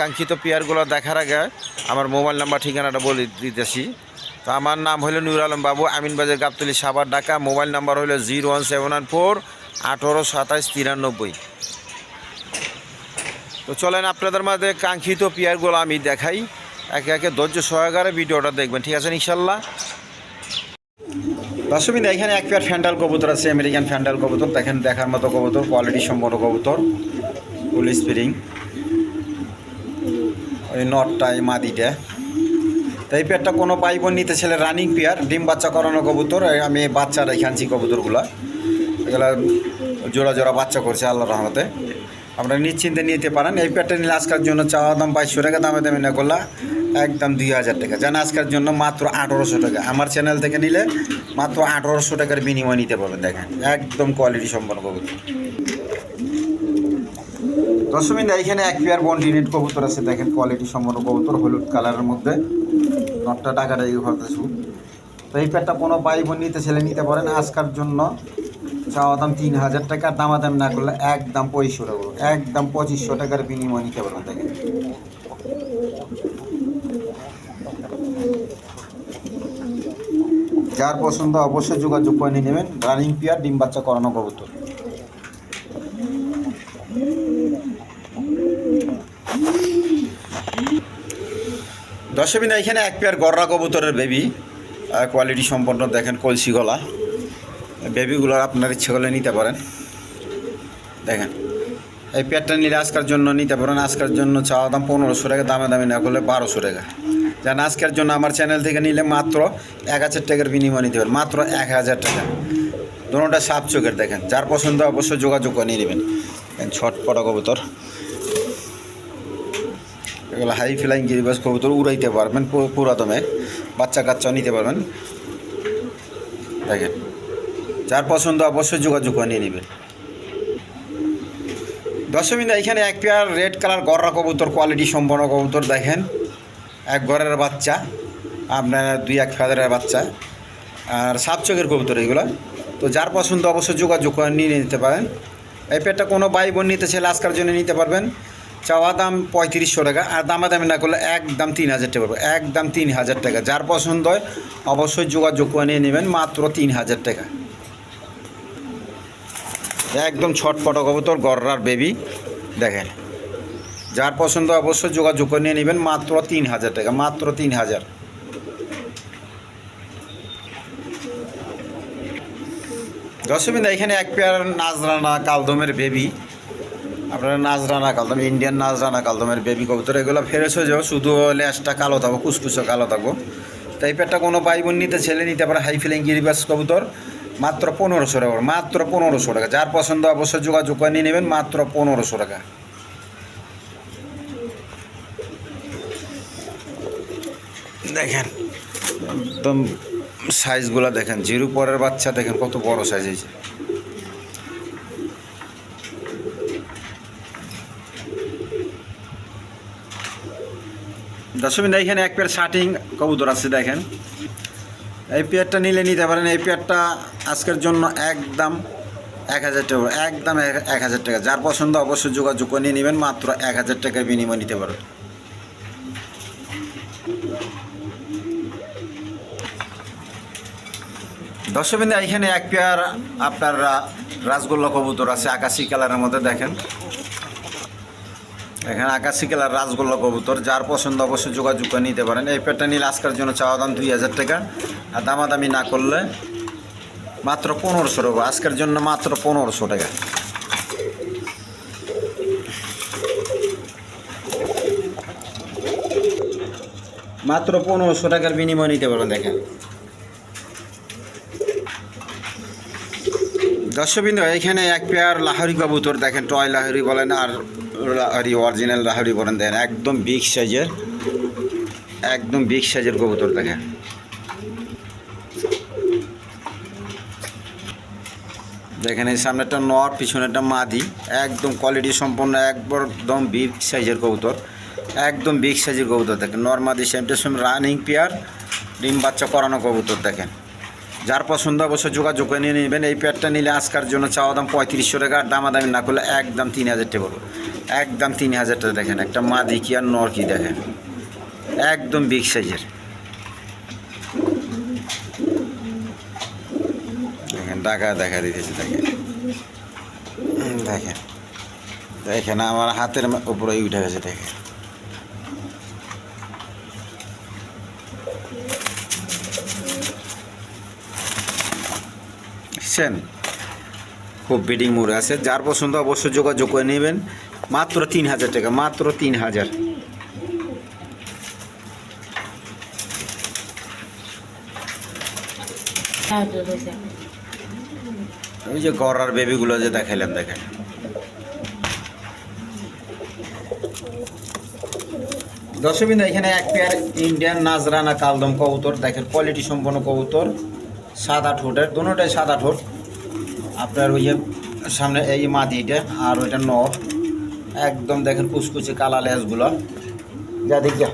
কাঙ্ক্ষিত পেয়ারগুলো দেখার আগে আমার মোবাইল নাম্বার, ঠিকানাটা বলে দিতেছি। তো আমার নাম হলো নুর আলম বাবু আমিনবাজার গাবতলি সাবার ঢাকা। মোবাইল নাম্বার হলো zero one seven one four আঠেরো সাতাশ তিরানব্বই। তো চলেন আপনাদের মাঝে কাঙ্ক্ষিত পেয়ারগুলো আমি দেখাই। একে একে ধৈর্য সহকারে ভিডিওটা দেখবেন, ঠিক আছে ইনশাল্লাহ? দর্শকবিন্দু এখানে এক পেয়ার ফ্যান্ডাল কবুতর আছে, আমেরিকান ফ্যান্ডাল কবুতর। দেখেন, দেখার মতো কবুতর, কোয়ালিটি সম্পন্ন কবুতর। ফুল স্প্রিং ওই নটটা এই মাদিটা। তো এই পেয়ারটা কোনো পাইব নিতে ছেলে রানিং পেয়ার ডিম বাচ্চা করানো কবুতর আমি বাচ্চা রেখে আনছি কবুতরগুলো। এগুলো জোড়া জোড়া বাচ্চা করছে আল্লাহ রহমতে। আপনারা নিশ্চিন্তে নিতে পারেন। এই পেয়ারটা নিলে আজকের জন্য চাওয়া দাম বাইশশো টাকা, দামে দামে না করলা, একদম দুই হাজার টাকা। যেন আজকের জন্য মাত্র আঠারোশো টাকা। আমার চ্যানেল থেকে নিলে মাত্র আঠারোশো টাকার বিনিময় নিতে পারবেন, দেখেন। একদম কোয়ালিটি সম্পন্ন কবুতর। দশমিন এখানে এক পেয়ার বন্ডিনেট কবুতর আছে, দেখেন কোয়ালিটি সম্পন্ন কবুতর, হলুদ কালারের মধ্যে। নটটা টাকাটা এই ঘরতেছু তো এই পেয়ারটা কোনো ভাই বোন নিতে ছেলে নিতে পারেন। আজকার জন্য চাওয়া দাম তিন হাজার টাকা দামাদাম না করলে একদম পঁচিশশো টাকা একদম পঁচিশশো টাকার বিনিময় নিতে পারবেন, দেখেন। যার পছন্দ অবশ্যই যোগাযোগ করে নিয়ে নেবেন। রানিং পেয়ার ডিম বাচ্চা করানো কবুতর। দশমিনা এখানে এক পেয়ার গররা কবুতরের বেবি কোয়ালিটি সম্পন্ন দেখেন কলসি গলা। বেবিগুলো আপনার ইচ্ছে করলে নিতে পারেন। দেখেন, এই পেয়ারটা নিলে আজকের জন্য নিতে পারেন। আজকের জন্য চাওয়া দাম পনেরোশো টাকা, দামে দামে না করলে বারোশো টাকা। যেন, আজকের জন্য আমার চ্যানেল থেকে নিলে মাত্র এক হাজার টাকার বিনিময় নিতে পারেন। মাত্র এক হাজার টাকা। দুটোটা সাপ চোখের দেখেন। যার পছন্দ অবশ্যই যোগাযোগ করে নিয়ে নেবেন। ছট পটা কবুতর। এগুলো হাই ফ্লাইং গিরিবাস কবুতর উড়াইতে পারবেন, পু- পুরা দমে বাচ্চা কাচ্চাও নিতে পারবেন। দেখেন। যার পছন্দ অবশ্যই যোগাযোগ করে নিয়ে নেবেন দশমিন্দা এখানে এক পেয়ার রেড কালার গররা কবুতর কোয়ালিটি সম্পন্ন কবুতর দেখেন। এক ঘরের বাচ্চা, আপনার দুই এক ফেদারের বাচ্চা। আর সাত চোখের কবুতর এগুলো। তো যার পছন্দ অবশ্যই যোগাযোগ করে নিয়ে নিতে পারেন। এই পেয়ারটা কোনো ভাই বোন নিতে ছেলে আজকার জন্য নিতে পারবেন। চাওয়া দাম পঁয়ত্রিশশো টাকা, আর দামাদামি না করলে একদম তিন হাজার টাকা পড়বে একদম তিন হাজার টাকা। যার পছন্দ হয় অবশ্যই যোগাযোগ করে নিয়ে নেবেন, মাত্র তিন হাজার টাকা। একদম ছটপট কবুতর, গররার বেবি দেখেন। যার পছন্দ অবশ্যই যোগাযোগ করে নিয়ে নেবেন, মাত্র তিন হাজার টাকা, মাত্র তিন হাজার। দশমিন এখানে এক পেয়ার নাজরানা কালদমের বেবি আপনার নাজরানা কালদম ইন্ডিয়ান নাজরানা কালদমের বেবি কবুতর, এগুলো ফেরেস হয়ে শুধু লেজটা কালো থাকব কুচকুচো কালো থাকব। তো এই পেয়ারটা কোনো ভাই বোন নিতে ছেলে নিতে পারে হাই ফিলিং গিরিবাস কবুতর, মাত্র পনেরোশো টাকা মাত্র পনেরোশো টাকা। যার পছন্দ অবশ্যই যোগাযোগ করে নিয়ে নেবেন, মাত্র পনেরোশো টাকা। দেখেন, একদম সাইজগুলো দেখেন, জিরো পরের বাচ্চা দেখেন, কত বড় সাইজ হয়েছে। দশমিন এখানে এক পেয়ার শার্টিং কবুতর আছে, দেখেন। এই পেয়ারটা নিলে নিতে পারেন, এই পেয়ারটা আজকের জন্য একদম এক হাজার টাকা, একদম এক- হাজার টাকা। যার পছন্দ অবশ্যই যোগাযোগ করে নিয়ে নেবেন, মাত্র এক হাজার টাকার বিনিময় নিতে পারবেন। দর্শকবিন্দু এখানে এক পেয়ার আপনার রাসগোল্লা কবুতর আছে, আকাশি কালারের মধ্যে, দেখেন। এখানে আকাশি কালার রাসগোল্লা কবুতর, যার পছন্দ অবশ্যই যোগাযোগ করে নিতে পারেন। এই পেয়ারটা নিলে আজকের জন্য চাওয়া দাম দুই হাজার টাকা, আর দামাদামি না করলে মাত্র পনেরোশো টাকা, আজকের জন্য মাত্র পনেরোশো টাকা। মাত্র পনেরোশো টাকার বিনিময় নিতে পারবেন, দেখেন। দর্শকবৃন্দ, এখানে এক পেয়ার লাহরি কবুতর, দেখেন, টয় লাহরি বলেন আর লাহরি অরিজিনাল লাহরি বলেন দেখেন একদম বিগ সাইজের একদম বিগ সাইজের কবুতর দেখেন। দেখেন এই সামনেটা নর পিছনেটা মাদি, একদম কোয়ালিটি সম্পন্ন, একদম বিগ সাইজের কবুতর। একদম বিগ সাইজের কবুতর দেখেন। নর, মাদি same to same running pair ডিম বাচ্চা করানো কবুতর দেখেন। যার পছন্দ অবশ্য যোগাযোগ করে নিয়ে নেবেন। এই পেয়ারটা নিলে আজকার জন্য চাওয়া দাম পঁয়ত্রিশশো টাকা, আর দামাদামি না করলে একদম তিন হাজার টাকা একদম তিন হাজার টাকা দেখেন, একটা মাদি কি আর নর কি দেখেন? একদম বিগ সাইজের দেখেন টাকা দেখা দিতেছে, দেখেন। দেখেন। দেখেন, আমার হাতের উপরে উঠে গেছে, দেখেন। খুব বিডিং মুড়ে আছে। যার পছন্দ অবশ্যই যোগাযোগ করে নেবেন। মাত্র তিন হাজার টাকা, মাত্র তিন হাজার। ওই যে গড়ার বেবিগুলো যে দেখাইলাম, দেখেন। দশমিন এখানে এক পেয়ার ইন্ডিয়ান নাজরানা কালদম কবুতর, দেখেন কোয়ালিটি সম্পন্ন কবুতর সাদা ঠোঁটের, দুটোটাই সাদা ঠোঁট। আপনার ওই যে সামনে এই মাদিটা আর ওইটা নর একদম দেখেন কুচকুচে কালা লেসগুলো। যা দেখিয়া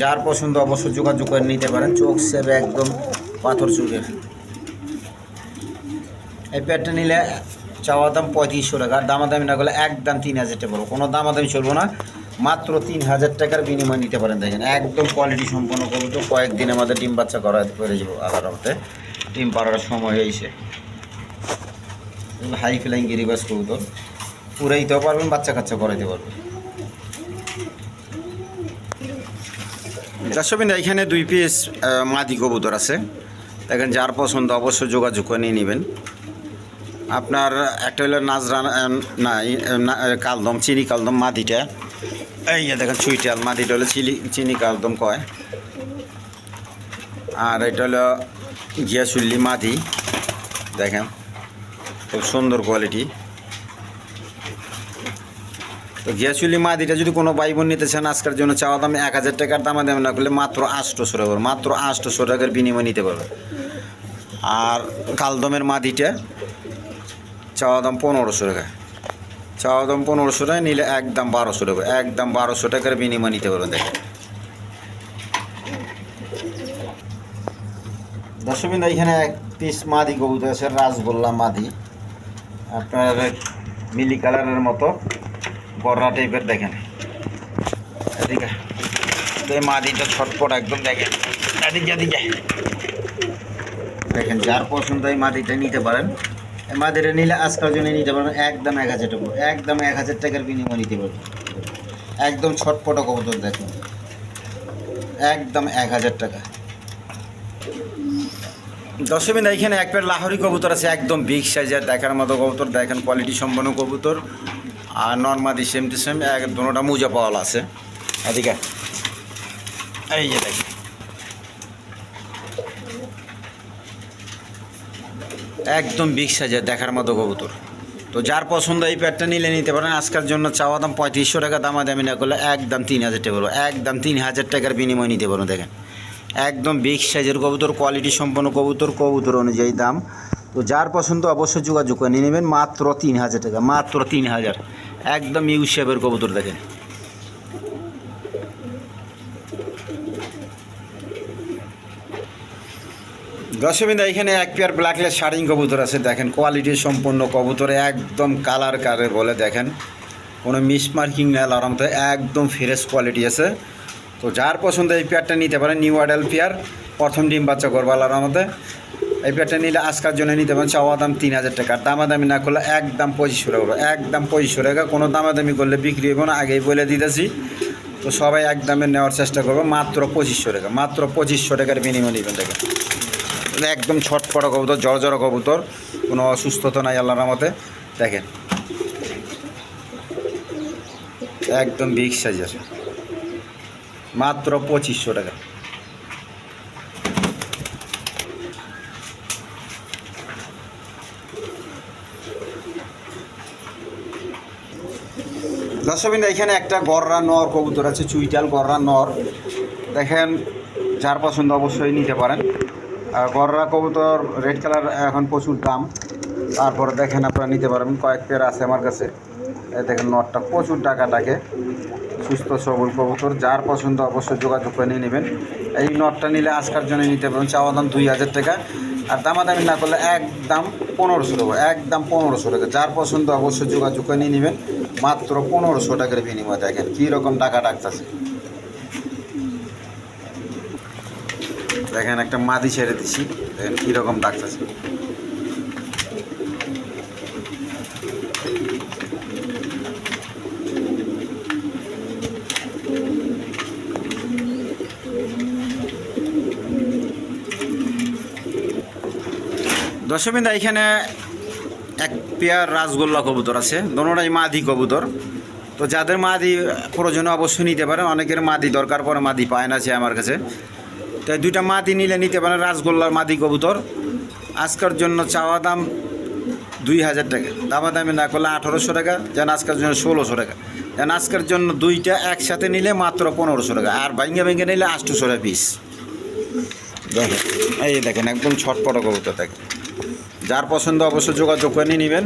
যার পছন্দ অবশ্য যোগাযোগ করে নিতে পারেন। চোখ সেবে একদম পাথর চোখের। এই প্যাডটা নিলে চাওয়া দাম পঁয়ত্রিশশো টাকা। আর দামাদামি না করলে একদম তিন হাজার টাকা পড়ব কোনো দামাদামি চলবো না। মাত্র তিন হাজার টাকার বিনিময় নিতে পারেন দেখেন। একদম কোয়ালিটি সম্পন্ন করব তো। কয়েকদিন আমাদের ডিম বাচ্চা করা করে যাব আলাদা মতে ডিম পাড়ার সময় হয়েছে। হাই ফ্লাইং গিরিবাস কবুতর। পুরাইতেও পারবেন বাচ্চা কাচ্চা করাইতে পারবেন। দর্শকবিন্দু এখানে দুই পিস মাদি কবুতর আছে। দেখেন যার পছন্দ অবশ্যই যোগাযোগ করে নিয়ে নেবেন। আপনার একটা হলো নাজরান আহ, না কালদম চিনি কালদম মাদিটা। এই দেখেন চুইটাল মাদিটা হলো চিনি চিনি কালদম কয়। আর এটা হলো গিয়াসুল্লি মাদি। দেখেন খুব সুন্দর কোয়ালিটি। তো গিয়াসুলি মাদিটা যদি কোনো ভাই বোন নিতে চান, আজকের জন্য চাওয়া দাম এক হাজার টাকার দামে দাম না, করলে মাত্র আটশোশো টাকা মাত্র আটশোশো টাকার বিনিময় নিতে পারবে আর কালদমের মাদিটা চাওয়া দাম পনেরোশো টাকা। চাওয়া দাম পনেরোশো টাকা, নিলে একদম বারোশো টাকা, একদম বারোশো টাকার বিনিময় নিতে পারবেন, দেখেন। দর্শকবিন্দ এখানে এক পিস মাদি কবুতর আছে রাসগোল্লা মাদি। আপনার মিলি কালারের মতো। গররা টাইপের দেখেন। এদিকে, এই মাদিটা ছটপট একদম দেখেন। এদিকে এদিকে। দেখেন, যার পছন্দ এই মাটিটা নিতে পারেন। এই মাটিটা নিলে আজকাল জন্য নিতে পারেন একদম এক হাজার টাকা। একদম এক হাজার টাকার বিনিময় নিতে পারবেন। একদম ছটপট কবুতর দেখুন। একদম এক হাজার টাকা। দশমিন এখানে এক পেয়ার লাহরি কবুতর আছে, একদম বিগ সাইজের দেখার মতো কবুতর, দেখেন কোয়ালিটি সম্পন্ন কবুতর। আর নর্মাদি সেম টু সেম এক দুটা মুজা পাওয়াল আছে। এদিকে। এই যে দেখেন। একদম বিগ সাইজের দেখার মতো কবুতর। তো যার পছন্দ এই প্যাডটা নিলে নিতে পারেন। আজকের জন্য চাওয়া দাম পঁয়ত্রিশশো টাকা দামা দামি না করলে একদম তিন হাজার টাকা বলব একদম তিন হাজার টাকার বিনিময় নিতে পারব দেখেন। একদম বিগ সাইজের কবুতর কোয়ালিটি সম্পন্ন কবুতর কবুতর অনুযায়ী দাম। তো যার পছন্দ অবশ্যই যোগাযোগ করে নিয়ে নেবেন। মাত্র তিন হাজার টাকা, মাত্র তিন হাজার। একদম ইউ শেপের কবুতর দেখেন। দশমিন্দা এখানে এক পেয়ার ব্ল্যাকলেস শার্টিং কবুতর আছে, দেখেন কোয়ালিটি সম্পন্ন কবুতরে, একদম কালার কারে বলে দেখেন। কোনো মিস মার্কিং নেই আরামতে একদম ফ্রেশ কোয়ালিটি আছে। তো যার পছন্দ এই পেয়ারটা নিতে পারেন নিউ আডাল পেয়ার প্রথম ডিম বাচ্চা করব আল্লাহর মতে এই পেয়ারটা নিলে আজকার জন্য নিতে পারেন চাওয়া দাম তিন হাজার টাকা। দামাদামি না করলে একদম পঁচিশশো টাকা। একদম পঁচিশশো টাকা। কোনো দামাদামি করলে বিক্রি হবে না, আগেই বলে দিতেছি। তো সবাই একদমে নেওয়ার চেষ্টা করব। মাত্র পঁচিশশো টাকা। মাত্র পঁচিশশো টাকার বিনিময় নেবেন দেখেন। একদম ছটফট কবুতর জড় জড় কবুতর। কোনো অসুস্থতা নাই আল্লাহর রহমতে। দেখেন। একদম বিগ সাইজের মাত্র পঁচিশশো টাকা। দর্শকবিন্দ, এখানে একটা গররা নর কবুতর আছে, চুইটাল গররা নর। দেখেন, যার পছন্দ অবশ্যই নিতে পারেন। গররা কবুতর, রেড কালার, এখন প্রচুর দাম। তারপরে দেখেন আপনারা নিতে পারবেন, কয়েক পেয়ার আছে আমার কাছে। দেখেন নটটা প্রচুর টাকা ডাকে। সুস্থ, সবল কবুতর, যার পছন্দ অবশ্যই যোগাযোগ করে নিয়ে নেবেন। এই নটটা নিলে আজকার জন্য নিতে পারবেন, চাওয়া দাম দুই হাজার টাকা। আর দামাদামি না করলে একদম পনেরোশো টাকা একদম পনেরোশো টাকা। যার পছন্দ অবশ্যই যোগাযোগ করে নিয়ে নেবেন। মাত্র পনেরোশো টাকার বিনিময় দেখেন কী রকম টাকা ডাকতেছে। দেখেন একটা মাদি ছেড়ে দিছি, দেখেন কীরকম ডাকতেছে। দর্শকবিন্দা, এখানে এক পেয়ার রাসগোল্লা কবুতর আছে, দোনোটাই মাদি কবুতর। তো যাদের মাদি প্রয়োজনে অবশ্যই নিতে পারে অনেকের মাদি দরকার পরে মাদি পায় না সে আমার কাছে। তো দুইটা মাদি নিলে নিতে পারেন রাসগোল্লার মাদি কবুতর। আজকের জন্য চাওয়া দাম দুই হাজার টাকা। দামা দামি না করলে আঠারোশো টাকা, যেন আজকের জন্য ষোলোশো টাকা। যেন আজকের জন্য দুইটা একসাথে নিলে মাত্র পনেরোশো টাকা, আর ভেঙে ভেঙে নিলে আটশোশো টাকা পিস দেখেন, এই দেখেন, একদম ছটপট কবুতর দেখেন। যার পছন্দ অবশ্য যোগাযোগ করে নিয়ে নেবেন,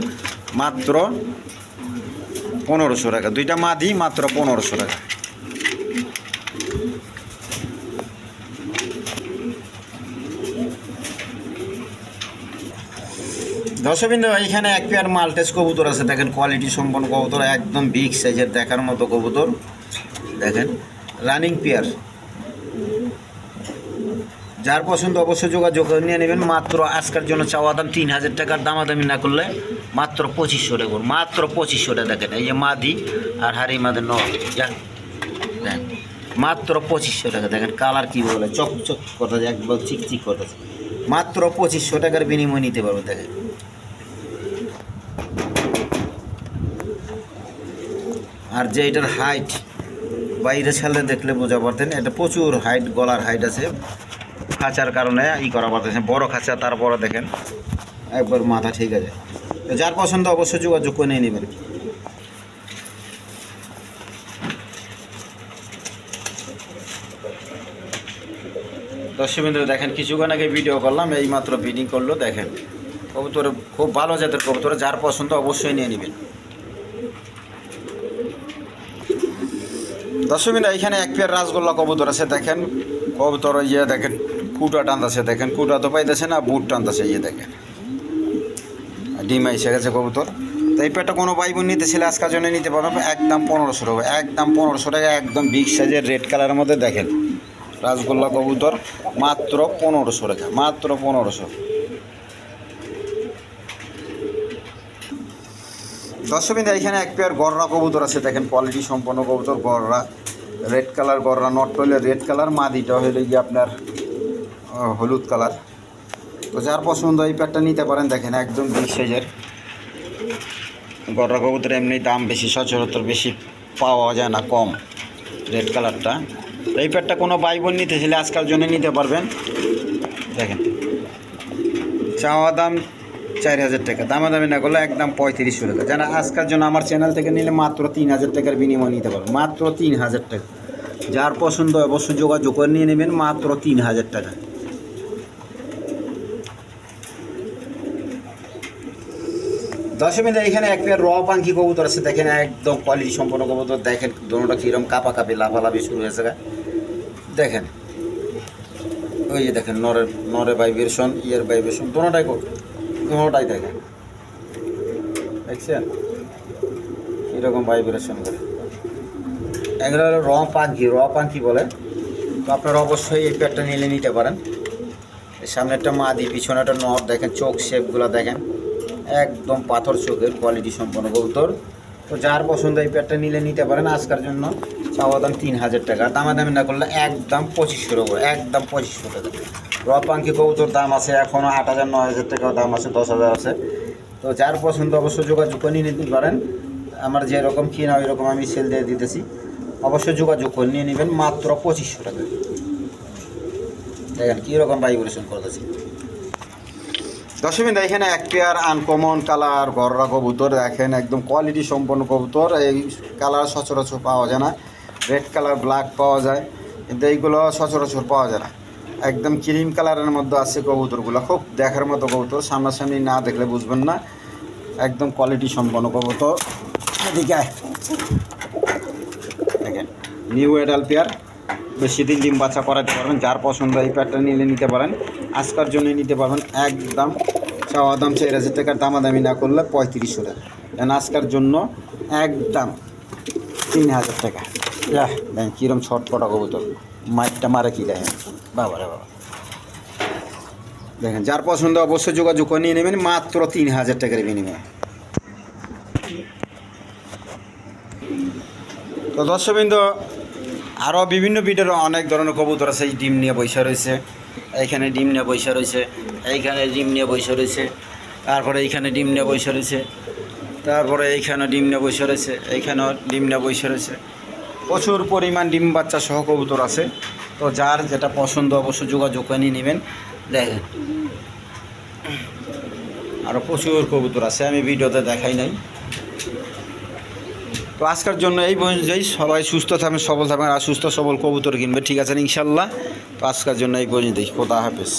মাত্র পনেরোশো টাকা। দুইটা মাদি, মাত্র পনেরোশো টাকা। দর্শকবৃন্দ, এখানে এক পেয়ার মাল্টেস কবুতর আছে। দেখেন কোয়ালিটি সম্পন্ন কবুতর, একদম বিগ সাইজের দেখার মতো কবুতর। দেখেন রানিং পেয়ার যার পছন্দ অবশ্যই যোগাযোগ করে নিয়ে নেবেন। মাত্র আজকের জন্য চাওয়া দাম তিন হাজার টাকার, দামাদামি না করলে মাত্র পঁচিশশো টাকা। মাত্র পঁচিশশো টাকা দেখেন, এই যে মাদি আর হারি মাদের ন মাত্র পঁচিশশো টাকা দেখেন, কালার কী বলে চকচক করতেছে একবার চিকচিক করতেছে মাত্র পঁচিশশো টাকার বিনিময় নিতে পারবে দেখেন। আর যে এটার হাইট বাইরে ছালে দেখলে বোঝা পারতেন, এটা প্রচুর হাইট গলার হাইট আছে। খাঁচার কারণে ই করা পারতেছে বড় খাঁচা, তারপরে দেখেন, একবার মাথা ঠিক আছে। যার পছন্দ অবশ্যই যোগাযোগ করে নিয়ে নেবেন। দর্শকবিন্দু, দেখেন, কিছুক্ষণ আগে ভিডিও করলাম এই মাত্র বিডিং করল, দেখেন, কবুতর খুব ভালো জাতের কবুতর, যার পছন্দ অবশ্যই নিয়ে নেবেন। দর্শকবিন্দু, এখানে এক পেয়ার রাজগোল্লা কবুতর আছে, দেখেন, কবুতর ইয়ে দেখেন কুটা টানতেছে দেখেন, কুটা তো পাইতেছে না, বুট টানতেছে ইয়ে দেখেন। ডিম এসে গেছে কবুতর। তো এই পেটটা কোনো ভাই বোন নিতে ছেলে আজকার জন্য নিতে পারবে একদম পনেরোশো টাকা, একদম পনেরোশো টাকা, একদম বিগ সাইজের রেড কালারের মধ্যে দেখেন রাসগোল্লা কবুতর, মাত্র পনেরোশো টাকা, মাত্র পনেরোশো। দর্শকবিন্দু এখানে এক পেয়ার গররা কবুতর আছে, দেখেন কোয়ালিটি সম্পন্ন কবুতর, গররা রেড কালার গররা নট হলে রেড কালার মাদিটা হলে গিয়ে আপনার হলুদ কালার। তো যার পছন্দ এই প্যাডটা নিতে পারেন, দেখেন একদম বিগ সাইজের। গররা কবুতর এমনি দাম বেশি, সচরাচর বেশি পাওয়া যায় না, কম রেড কালারটা। এই প্যাডটা কোনো বাই বোন নিতে চাইলে আজকাল জন্য নিতে পারবেন। দেখেন। চাওয়া দাম চার হাজার টাকা, দামাদামি না করলে একদম পঁয়ত্রিশশো টাকা। যারা আজকের জন্য আমার চ্যানেল থেকে নিলে মাত্র তিন হাজার টাকার বিনিময় নিতে পারবেন। মাত্র তিন হাজার টাকা। যার পছন্দ অবশ্যই যোগাযোগ করে নিয়ে নেবেন, মাত্র তিন হাজার টাকা। দশমিনে এখানে এক পেয়ার র পাঙ্কি কবুতর আছে, দেখেন একদম কোয়ালিটি সম্পন্ন কবুতর, দেখেন দোনোটা কীরকম কাপা কাপি, লাফালাফি শুরু হয়েছে। দেখেন, ওই যে দেখেন, নরের নরের ভাইব্রেশন ইয়ের ভাইব্রেশন দোনোটাই দোনোটাই দেখেন। দেখছেন? এরকম ভাইব্রেশন করে। এগুলো হলো র পাঙ্কি র পাঙ্কি বলে। তো আপনারা অবশ্যই এই প্যাডটা নিলে নিতে পারেন। সামনে একটা মাদি পিছনে একটা নর, দেখেন, চোখ শেপগুলো দেখেন। একদম পাথর চোখের কোয়ালিটি সম্পন্ন কবুতর। তো যার পছন্দ এই প্যাডটা নিলে নিতে পারেন আজকার জন্য। চাওয়া দাম তিন হাজার টাকা। দামাদামি না করলে একদম পঁচিশশো টাকা একদম পঁচিশশো টাকা। র পাঙ্কি কবুতর দাম আছে এখনও আট হাজার, নয় হাজার টাকাও দাম আছে দশ হাজার আছে। তো যার পছন্দ অবশ্যই যোগাযোগ করে নিয়ে নিতে পারেন। আমার যেরকম কিনা ওই রকম আমি সেল দিয়ে দিতেছি। অবশ্যই যোগাযোগ করে নিয়ে নেবেন মাত্র পঁচিশশো টাকা। দেখেন কীরকম ভাইব্রেশন করতেছি। দশমিন এখানে এক পেয়ার আনকমন কালার গররা কবুতর, দেখেন একদম কোয়ালিটি সম্পন্ন কবুতর। এই কালার সচরাচর পাওয়া যায় না। রেড কালার ব্ল্যাক পাওয়া যায়। কিন্তু এইগুলো সচরাচর পাওয়া যায় না। একদম ক্রিম কালারের মধ্যে আছে কবুতরগুলো। খুব দেখার মতো কবুতর, সামনাসামনি না দেখলে বুঝবেন না। একদম কোয়ালিটি সম্পন্ন কবুতর। এদিকে দেখেন নিউ এডাল পেয়ার বেশি দিন ডিম বাচ্চা করাতে পারবেন, যার পছন্দ এই পেয়ারটা নিলে নিতে পারেন। আজকার জন্য নিতে পারবেন একদম চাওয়া দাম চার হাজার টাকার দামাদামি না করলে পঁয়ত্রিশশো টাকা। দেন আজকার জন্য একদম তিন হাজার টাকা। যাহ দেখেন কীরকম ছটপটা কবুতর। মাইকটা মারে কি দেখেন? বাবা রে বাবা। দেখেন, যার পছন্দ অবশ্যই যোগাযোগ করে নিয়ে নেবেন, মাত্র তিন হাজার টাকার বিনিময়ে। তো দর্শকবৃন্দ আরও বিভিন্ন বিটের অনেক ধরনের কবুতর আছে ডিম নিয়ে বৈশা রয়েছে, এইখানে ডিম নিয়ে বৈশা রয়েছে, এইখানে ডিম নিয়ে বৈশা রয়েছে, তারপরে এইখানে ডিম নিয়ে বৈশা রয়েছে, তারপরে এইখানে ডিম নিয়ে বৈশা রয়েছে, এইখানেও ডিম নিয়ে বৈশা রয়েছে। প্রচুর পরিমাণ ডিম বাচ্চা সহ কবুতর আছে, তো যার যেটা পছন্দ অবশ্যই যোগাযোগ করে নিয়ে নেবেন। দেখেন। আরও প্রচুর কবুতর আছে, আমি ভিডিওতে দেখাই নাই। তো আজকের জন্য এই পর্যন্তই। সবাই সুস্থ থাকবে সবল থাকবেন, আর সুস্থ সবল কবুতর কিনবে। ঠিক আছে, ইনশাল্লাহ। তো আজকের জন্য এই পর্যন্তই। খোদা হাফেজ।